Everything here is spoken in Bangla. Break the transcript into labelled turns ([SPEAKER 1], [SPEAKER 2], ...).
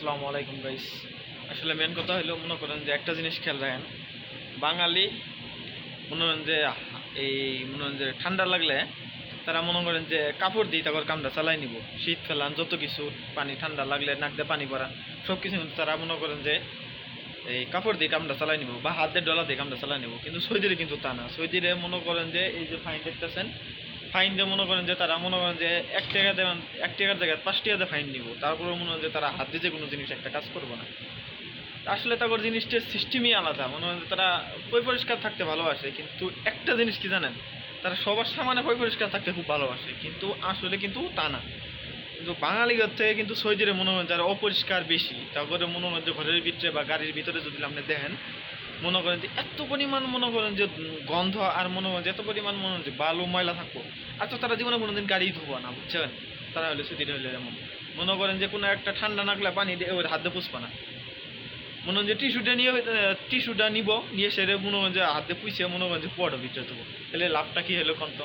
[SPEAKER 1] আসসালামু আলাইকুম গাইস আসলে মেন কথা হলো, মনে করেন যে একটা জিনিস খেয়াল রাখেন, বাঙালি মনে করেন যে, এই মনে করেন যে ঠান্ডা লাগলে তারা মনে করেন যে কাপড় দিয়ে তারপর কামটা চালাই নিব। শীত ফেলান, যত কিছু পানি ঠান্ডা লাগলে নাক দিয়ে পানি পড়ান সব কিছু কিন্তু তারা মনে করেন যে, এই কাপড় দিয়ে কামটা চালাই নিব বা হাত দিয়ে ডলা দিয়ে কামটা চালাই নিব। কিন্তু সৌদিরে কিন্তু তা না। সৌদিরে মনে করেন যে, এই যে ফাইন দেখতেছেন ফাইন দিয়ে মনে করেন যে তারা মনে করেন যে এক টাকা দেবেন, এক টাকার জায়গায় পাঁচ টাকা দিয়ে ফাইন নিব তারপরে মনে হয় যে তারা হাত দিয়ে কোনো জিনিস একটা কাজ করব না। আসলে তারপর জিনিসটার সিস্টেমই আলাদা। মনে হয় যে তারা পয় পরিষ্কার থাকতে ভালোবাসে, কিন্তু একটা জিনিস কি জানেন? তারা সবার সামনে পয় পরিষ্কার থাকতে খুব ভালোবাসে, কিন্তু আসলে কিন্তু তা না। কিন্তু বাঙালিদের থেকে কিন্তু সৌদিরে মনে হয় যারা অপরিষ্কার বেশি, তারপরে মনে হয় যে ঘরের ভিতরে বা গাড়ির ভিতরে যদি আপনি দেখেন মনে করেন যে এত পরিমাণ মনে করেন যে গন্ধ আর মনে করেন যে এত পরিমাণ মনে যে বালু, ময়লা থাকব। আর তো তারা জীবনে কোনোদিন গাড়ি ধোবো না, বুঝছেন? তারা হলে ছুটিতে হলে যেমন মনে করেন যে কোনো একটা ঠান্ডা নাকলে পানি দিয়ে ওর হাত দিয়ে পুষবে না। মনে হয় যে টিস্যুটা নিয়ে টিস্যুটা নিব, নিয়ে সেরে মনে হয় যে হাত পুষে মনে করেন যে পড়ো ভিতরে দেবো তাহলে লাভটা কি হলো কন্ত?